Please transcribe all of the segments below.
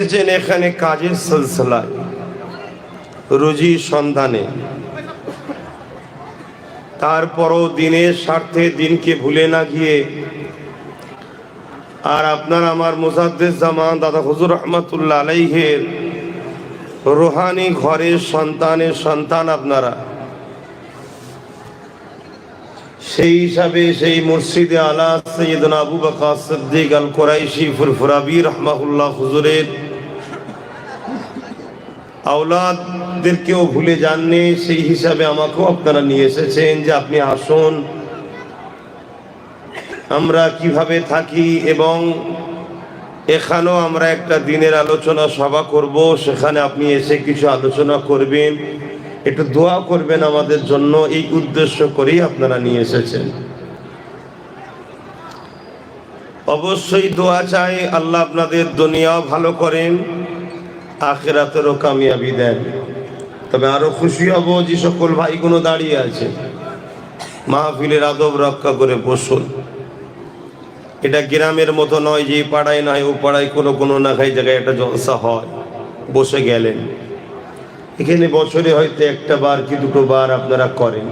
এসেছেন এখানে কাজের সিলসিলায় রুজি সন্ধানে। তারপরও দিনের স্বার্থে দিনকে ভুলে না গিয়ে, আর আপনার আমার মুসাদ্দেস জামান, দাদা হুজুর রহমতুল্লাহ আলাইহের রোহানি ঘরের সন্তানের সন্তান আপনারা। সেই হিসাবে সেই মুর্শিদে আলা সৈয়দনা আবু বকর সিদ্দিক আল কোরাইশি ফুরফুরাবি রহমাহুল্লাহ হুজুরের আওলাদদেরকেও ভুলে যাননি, সেই হিসাবে আমাকেও আপনারা নিয়ে এসেছেন যে আপনি আসুন। আমরা কীভাবে থাকি এবং এখানেও আমরা একটা দিনের আলোচনা সভা করব, সেখানে আপনি এসে কিছু আলোচনা করবেন। একটু দোয়া করবেন আমাদের জন্য, এই উদ্দেশ্য করেই আপনারা নিয়ে এসেছেন। অবশ্যই দোয়া চাই, আল্লাহ আপনাদের দুনিয়াও ভালো করেন। আখেরাতেরও কামিয়াবি দেন। তবে আরও খুশি হব যে সকল ভাই ভাইগুলো দাঁড়িয়ে আছে। মাহফিলের আদব রক্ষা করে বসুন। এটা গ্রামের মতো নয় যে পাড়ায় নয়, ও পাড়ায় কোনো কোনো না খাই জায়গায় একটা জলসা হয়। বসে গেলেন। এখানে বছরে হয়তো একটা বার কি দুটো বার আপনারা করেন।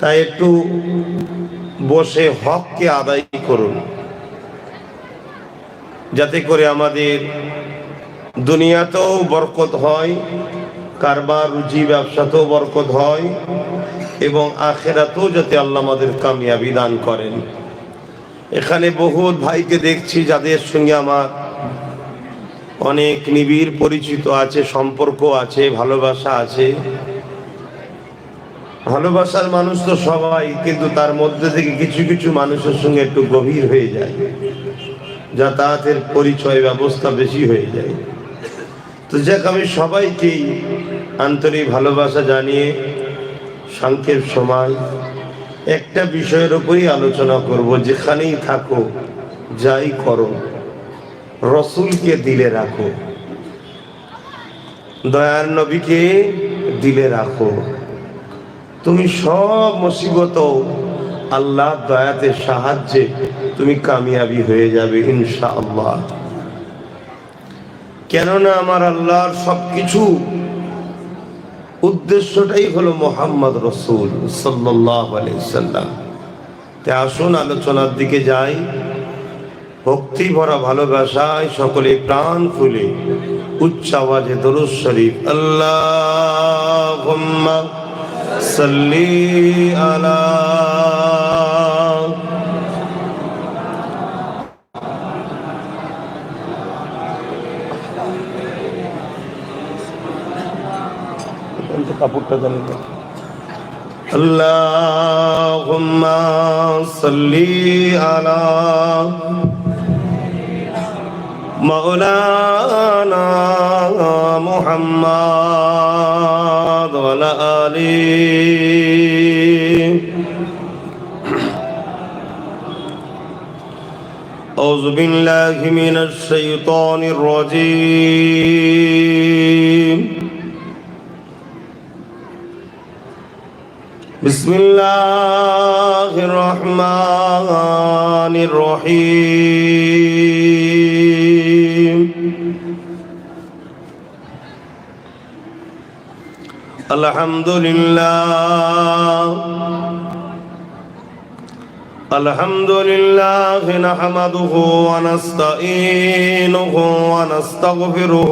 তাই একটু বসে হককে আদায় করুন। যাতে করে আমাদের দুনিয়াতেও বরকত হয়, কারবার, রুজি, ব্যবসাতেও বরকত হয় এবং আখেরাতেও যাতে আল্লাহ আমাদের কামিয়াবি দান করেন। এখানে বহুত ভাইকে দেখছি যাদের সঙ্গে আমার অনেক নিবিড় পরিচিত আছে, সম্পর্ক আছে, ভালোবাসা আছে। ভালোবাসার মানুষ তো সবাই, কিন্তু তার মধ্যে থেকে কিছু কিছু মানুষের সঙ্গে একটু গভীর হয়ে যায়। যাতায়াতের পরিচয় ব্যবস্থা বেশি হয়ে যায়। তো যাক, আমি সবাইকেই আন্তরিক ভালোবাসা জানিয়ে সংক্ষেপ সময় একটা বিষয়ের উপরই আলোচনা করব, যেখানেই থাকো, যাই করো, রসুলকে দিলে রাখো, দয়ার নবীকে দিলে রাখো। তুমি সব মুসিবত আল্লাহ দয়াতে সাহায্যে তুমি কামিয়াবি হয়ে যাবে ইনশা আল্লাহ কেননা আমার আল্লাহর সবকিছু উদ্দেশ্যটাই হলো মোহাম্মদ রসুল সাল্লাহ আলাইসাল্লাম তাই আসুন, আলোচনার দিকে যাই। ভক্তি ভরা ভালোবাসায় সকলে প্রাণ খুলে উচ্চ আওয়াজে দরুদ শরীফ আল্লাহ সাল্লি আলা কাপড়টা জানি اللهم صل على مولانا محمد وعلى آله أعوذ بالله من الشيطان الرجيم بسم الله الرحمن الرحيم الحمد لله الحمد لله نحمده ونستعينه ونستغفره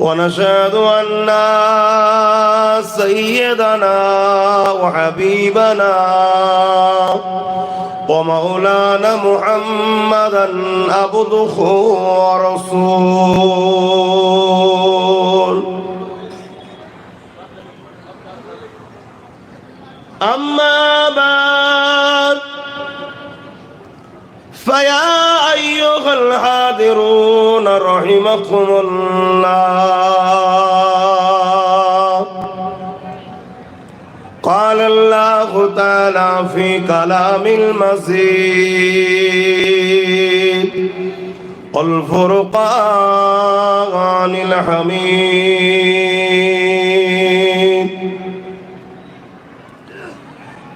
ونشهد أن سيدنا وحبيبنا ومولانا محمدا عبده ورسول أما بعد فيا أيها الحاضرون رحمكم الله قال الله تعالى في كلام المزيد الفرقان الحميد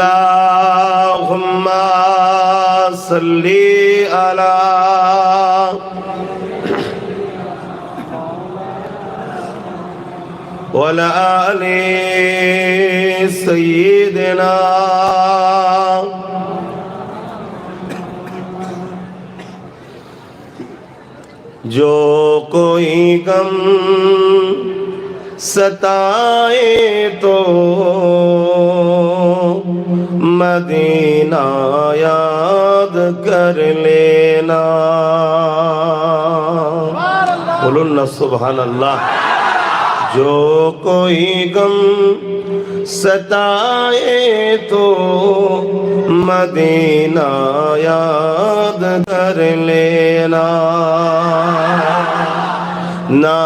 اللهم صل على ولا آل سيدنا جو کوئی غم ستائے تو مدینہ یاد کر لینا بولو نا سبحان اللہ جو کوئی غم ستائے تو مدینہ یاد کر لینا نہ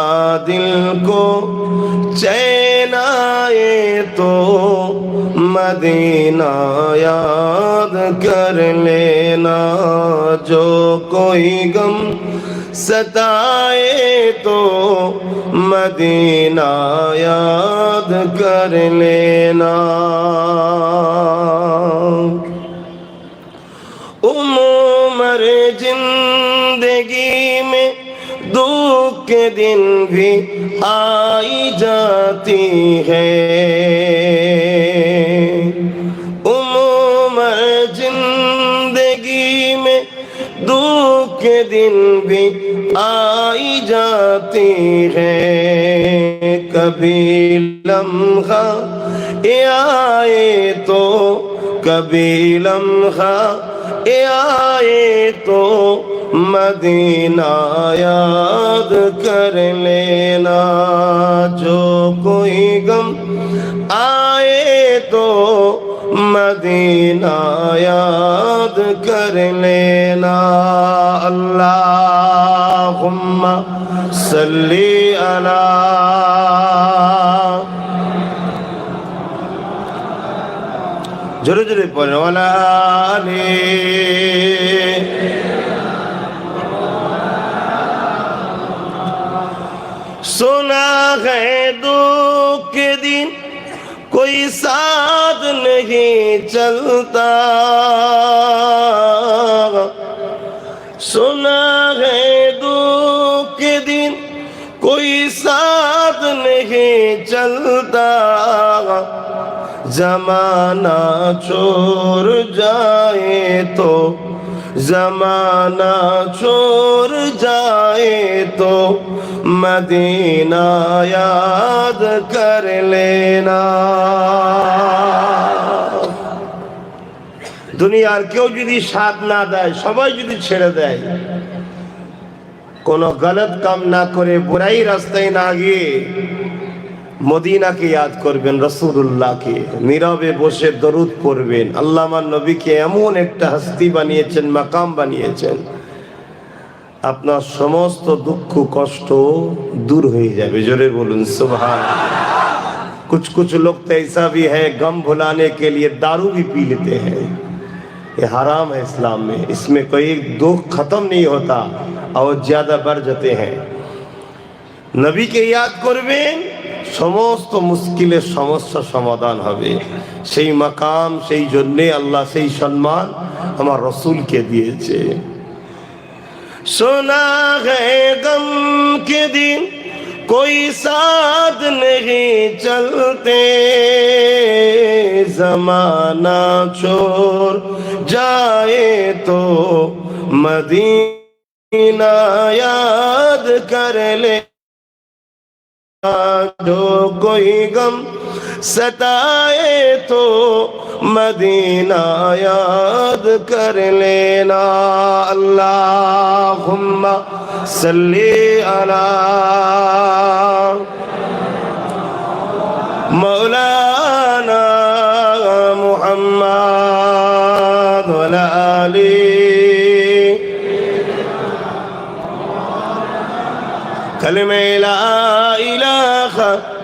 دل کو چین آئے تو मदीना याद कर लेना जो कोई गम सताए तो मदीना याद कर लेना उमर जिंदगी में दुख के दिन भी आई जाती है کے دن بھی آئی جاتے ہیں کبھی لمحہ اے آئے تو کبھی لمحہ اے آئے تو مدینہ یاد کر لینا جو کوئی غم آئے تو مدینہ یاد کر لینا اللهم صل على জোরে জোরে পড়েন ওলালে সোনা হে দুঃখ দিন, কোই সাথ নেই চলতা। সোনা হে चलता जमाना छोड़ जाए तो जमाना छोड़ जाए तो मदीना याद कर लेना দুনিয়ার কেউ যদি সাথ না দেয় সবাই যদি ছেড়ে দেয় কোনো গলত কাম না করে বুড়াই রাস্তায় না গিয়ে مدینہ کے یاد کربین رسول اللہ کے میرا بوشے درود پور بین علامہ نبی کے امون ایک ہستی بنیے چن مقام بنیے چن اپنا دکھو دور ہوئی جائے بجرے بولن سبحان کچھ کچھ لوگ تیسا بھی ہے گم بھلانے کے لیے دارو بھی پی لیتے ہیں। یہ حرام ہے اسلام میں। اس میں کوئی دکھ ختم نہیں ہوتا اور زیادہ بڑھ جاتے ہیں। نبی کے یاد کروین সমস্ত মুশকিলের সমস্যা সমাধান হবে সেই মাকাম সেই জন্যে আল্লাহ সেই সম্মান আমার রসুলকে দিয়েছে সোনা গে গম के दिन कोई साथ नहीं चलते जमाना छोड़ जाए तो मदीना याद कर ले जो कोई गम सताए तो मदीना याद कर लेना अल्लाहुम्मा सल्ली अला मौलाना मुहम्मद वला अली कलमे ला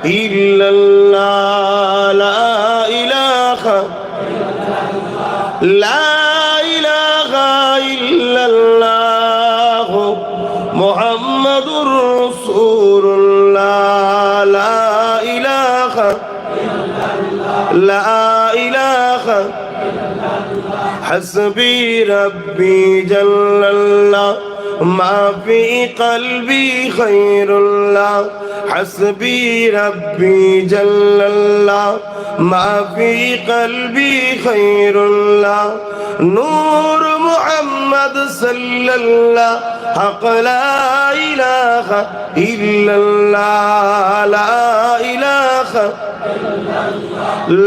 إلا الله لا إله لا إله إلا الله محمد رسول الله لا إله لا إله حسبي ربي جل الله ما في قلبي خير الله হাসবি রব্বি জল্লাল্লাহ মা ফি কলবি খৈরুল্লাহ নূর মুহাম্মদ সাল্লাল্লাহ হক লা ইলাহা ইল্লাল্লাহ লা ইলাহা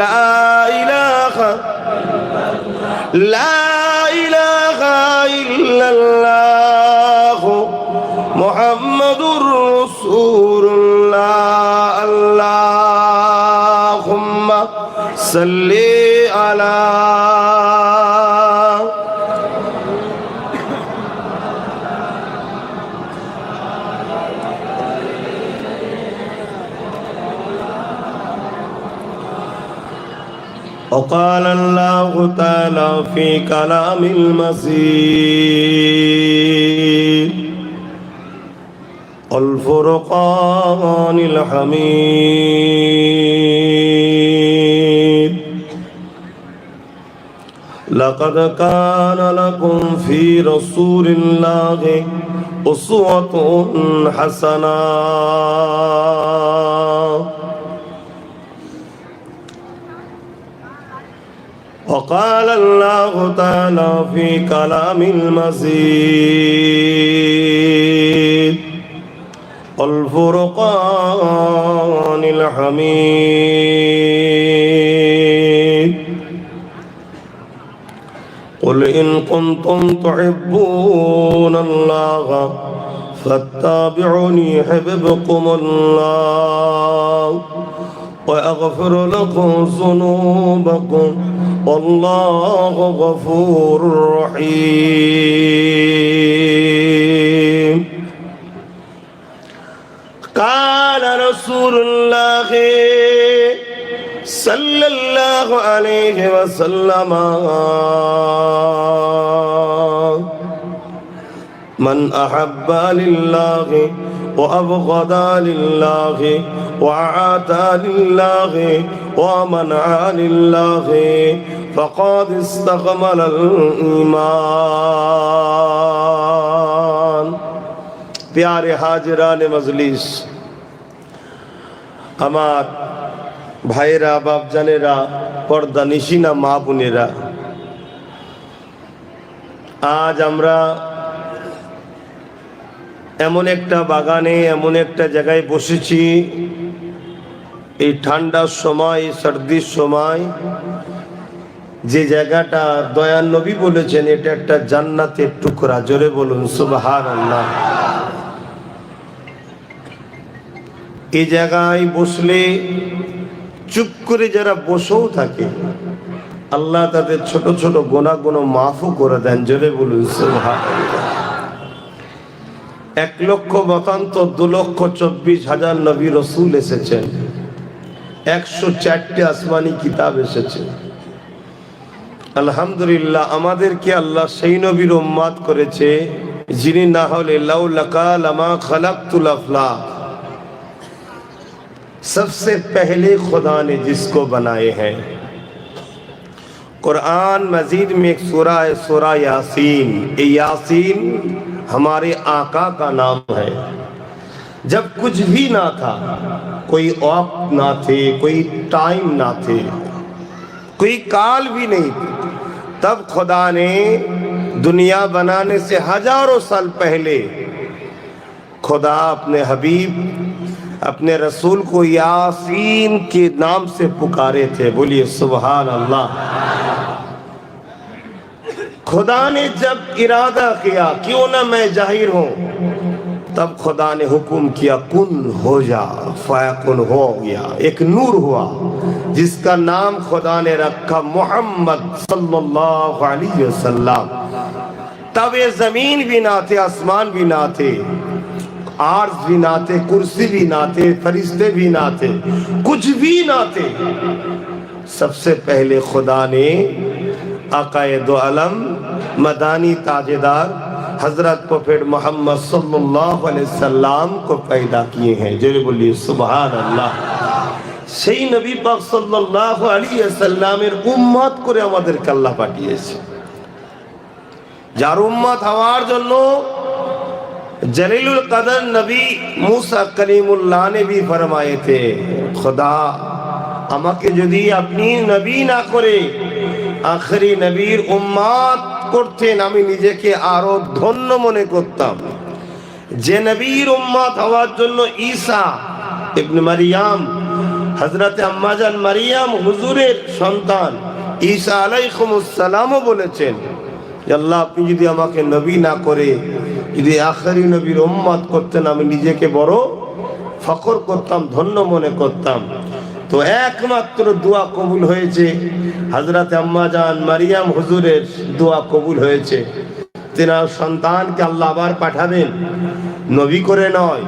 লা ইলাহা লা ইলাহা ইল্লাল্লাহ মুহাম্মাদুর صل على وقال الله تعالى في كلام المسيح الفرقان الحميد لقد كان لكم في رسول الله أسوة حسنة وقال الله تعالى في كلام المزيد الفرقان الحميد قل إن كنتم تحبون الله فاتبعوني يحببكم الله ويغفر لكم ذنوبكم والله غفور رحيم. قال رسول الله صلى الله عليه وسلم. من أحب لله وأبغض لله وأعاتى لله ومنع لله فقد استكمل الإيمان. بيار حاضران مزليس ہمار ভাইয়েরা, বাপজানেরা, পর্দা নিশিনা মা বোনেরা, আজ আমরা এমন একটা বাগানে, এমন একটা জায়গায় বসেছি। এই ঠান্ডার সময়, সর্দির সময়, যে জায়গাটা দয়ান নবী বলেছেন, এটা একটা জান্নাতের টুকরা। জোরে বলুন সুবাহার আল্লাহ এই জায়গায় বসলে চুপ করে যারা বসেও থাকে, আল্লাহ তাদের ছোট ছোট গোনা গোনা মাফও করে দেন, জোরে বলুন এক লক্ষ মতান্তর দু লক্ষ চব্বিশ হাজার নবী রসুল এসেছেন। একশো চারটে আসমানি কিতাব এসেছে। আলহামদুলিল্লাহ, আমাদেরকে আল্লাহ সেই নবীর উম্মাদ করেছে, যিনি না হলে লাউ লাকা লামা سب سے پہلے خدا نے جس کو بنائے ہیں قرآن مزید میں ایک سورہ ہے، سورہ یاسین۔ یاسین، ہمارے آقا کا نام ہے۔ جب کچھ بھی نہ تھا، کوئی وقت نہ تھے، کوئی ٹائم نہ تھے، کوئی کال بھی نہیں تھی، تب خدا نے دنیا بنانے سے ہزاروں سال پہلے خدا اپنے حبیب اپنے رسول کو یاسین کے نام سے پکارے تھے۔ بولیے سبحان اللہ خدا نے جب ارادہ کیا، کیوں نہ میں ظاہر ہوں؟ تب خدا نے حکم کیا، کن ہو جا، فیکن ہو گیا۔ ایک نور ہوا، جس کا نام خدا نے رکھا، محمد صلی اللہ علیہ وسلم۔ تب یہ زمین بھی نہ تھے، آسمان بھی نہ تھے۔ آرز بھی نہ تھے کرسی بھی نہ تھے فرشتے بھی نہ تھے کچھ بھی نہ تھے سب سے پہلے خدا نے عقائد و علم، مدانی تاجدار حضرت کو پھر محمد صلی اللہ علیہ وسلم کو پیدا کیے ہیں۔ جی جرب اللہ سبحان اللہ۔ سی نبی پاک صلی সেই নবী পাক সাল্লাল্লাহু আলাইহি সাল্লামের উম্মত করে আমাদেরকে আল্লাহ পাঠিয়েছে جار امت ہمار জন্য जलीलुल कदर नबी মুসা কলিমুল্লাহ ने भी फरमाए थे खुदा আমাকে যদি আপনি নবী না করে আখরি নবীর উম্মাদ করতেন আমি নিজেকে আরো ধন্য মনে করতাম যে নবীর উম্মাদ হওয়ার জন্য ঈসা ইবনে মারিয়াম হযরতে আম্মাজান মারিয়াম হুজুরের সন্তান ঈসা আলাইহিস সালামও বলেছেন যে আল্লাহ আপনি যদি আমাকে নবী না করে যদি আখরি নবীর উম্মাদ করতেন, আমি নিজেকে বড় ফখর করতাম, ধন্য মনে করতাম। তো একমাত্র দোয়া কবুল হয়েছে। হজরত আম্মাজান মারিয়াম হুজুরের দোয়া কবুল হয়েছে। তেনার সন্তানকে আল্লাহ আবার পাঠাবেন। নবী করে নয়,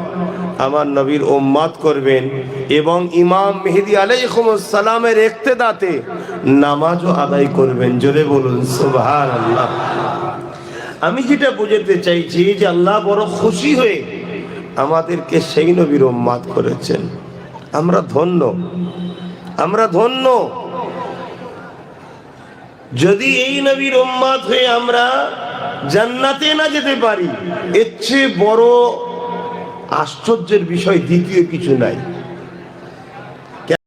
আমার নবীর ওম্মাদ করবেন। এবং ইমাম মেহেদি আলাইকুমসালামের একতেদাতে নামাজও আদায় করবেন। জোরে বলুন সুবহান আল্লাহ আমি যেটা বুঝাতে চাইছি যে আল্লাহ বড় খুশি হয়ে আমাদেরকে সেই নবীর উম্মাদ করেছেন। আমরা ধন্য। আমরা ধন্য। যদি এই নবীর উম্মাদ হয়ে আমরা জান্নাতে না যেতে পারি, এর চেয়ে বড় আশ্চর্যের বিষয় দ্বিতীয় কিছু নাই।